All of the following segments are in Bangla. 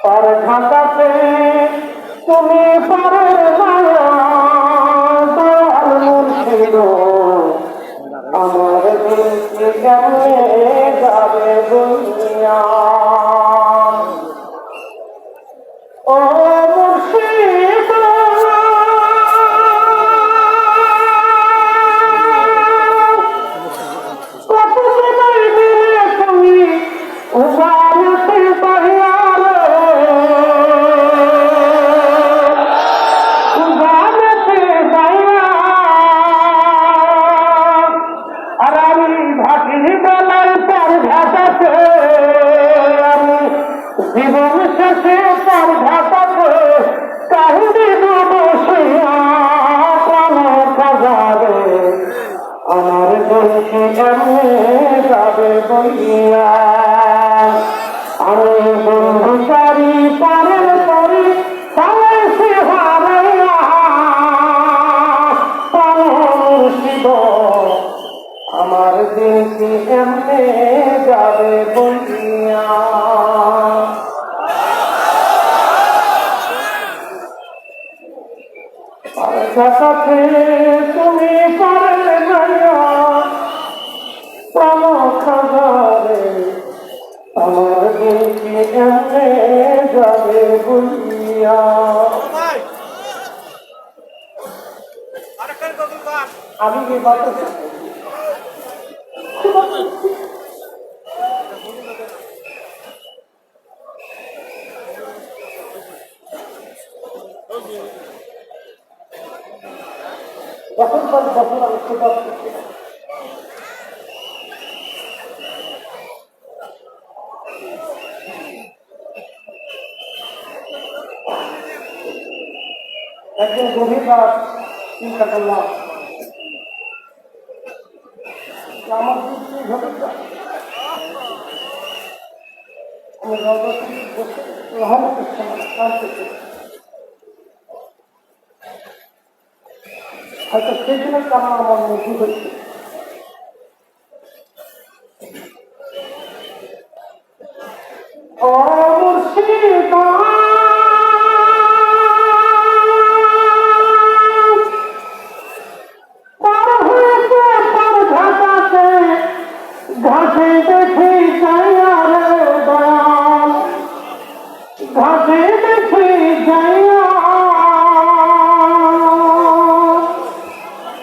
তার ঘাটাতে তুমি পারে মায়া দয়াল আমার দিন যাবে দুনিয়া। এমনি যাবে বইয়া আমি বন্ধু সে হারাইয়া মুর্শিদ আমার দেশে এমনি যাবে বইয়া কাছে তুমি খাবারে আমার দিকে এমনে যাবে বলিয়া আমি কি বাতাস আমি খুব একদিন গভীর রাত চিন্তা করলাম আমার আমি হয়তো সেই দিনের কারণ আমার মজুর হচ্ছে ও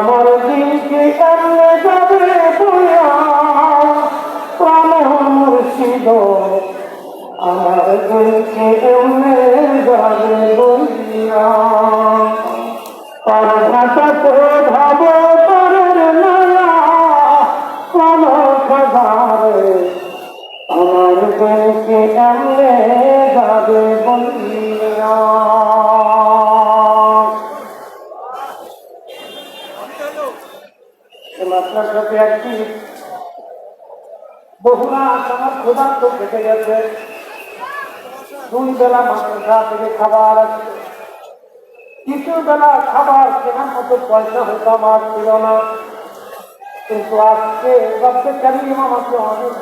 আমার দিকে এমনে যাবে বলিয়া প্রাণ মুর্শিদ আমার দিকে এমনে বহুরা আমার খাবার কিছু বেলা খাবার কেনার মতো হয়তো আমার ছিল না। কিন্তু আজকে রব্বে কারিম আমাকে অনেক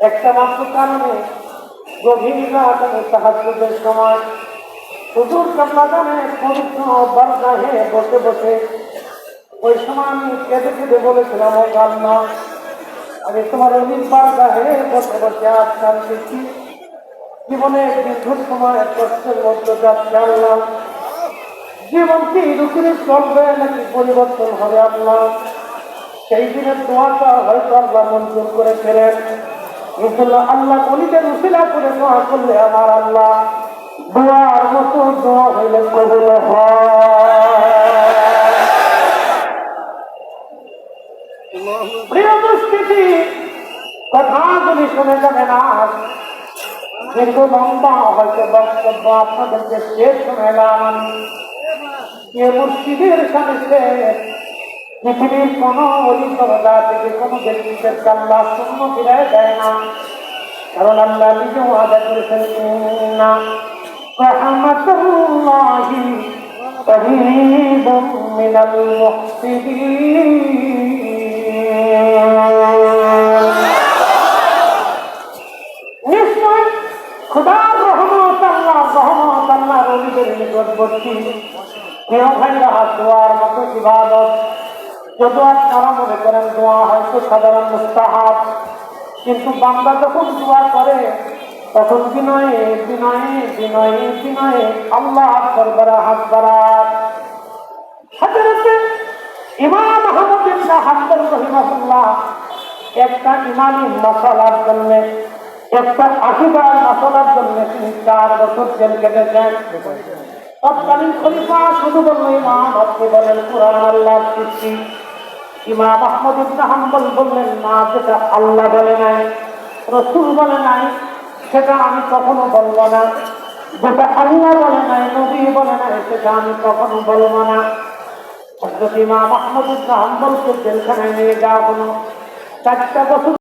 একটা মাত্র কারণে গভীর রাত আমি সময় হুজুর কাপলাদানে পবিত্র বারগাহে বসে বসে ওই সময় আমি কেঁদে কেঁদে বলেছিলাম, ও গান্না আমি তোমার অলির বারগাহে বসে বসে আজ কাঁদতেছি জীবনে দীর্ঘ সময় কষ্টের মধ্যে যাচ্ছে আল্লাহ জীবন কি রুকুরে চলবে নাকি পরিবর্তন হবে আল্লাহ সেই দিনের দোয়াটা হয়তো আল্লাহ মঞ্জুর করে ফেলেন রসুল্লাহ আল্লাহ অলিদের উশিলা করে দোয়া করলে আমার আল্লাহ। দোয়ার মতো দোয়া হইলে কবুল হয়। কথাগুলি শুনে যাবেন আর কিন্তু লম্বা হয়তো বক্তব্য আপনাদেরকে শেষ শুনেলাম কে মুর্শিদের সাথে পৃথিবীর কোনো অলিপদা থেকে কোনো ব্যক্তিদের আল্লাহ শূন্য ফিরায় দেয় না। কারণ আল্লাহ নিজে ওয়াদা করেছেন না রহমতুল্লাহি করিবুম মিনাল মুহসিদিন ইবাদত যদিও আপনারা মনে করেন দোয়া হয়তো সাধারণ মুস্তাহাব, কিন্তু বান্দা যখন দোয়া করে, তখন বিনয়ে বিনয়ে বিনয়ে বিনয়ে আল্লাহ দরবারে হাত বাড়ায়। হাজারতে ইমাম আহমদ ইবনে হাম্বল রহিমাহুল্লাহ একটা ইমানি মশলার জন্য, একটা আশিবার মশলার জন্য তিনি চার বছর জেল কেটেছেন তৎকালীন খলিফা শুধু বলল ইমাম, আপনি বলেন কোরআন আল্লাহ সৃষ্টি। ইমাম আহমদ ইবনে বললেন, না, যেটা আল্লাহ বলে নাই, রসুল বলে নাই, সেটা আমি কখনো বলব না। যেটা আল্লাহ বলে নাই, নবী বলে নাই, সেটা আমি কখনো বলব না। হজরত ইমাম আহমদ ইবনে হাম্বলকে জেলখানায় নিয়ে যাওয়া হলো। চারটা বছর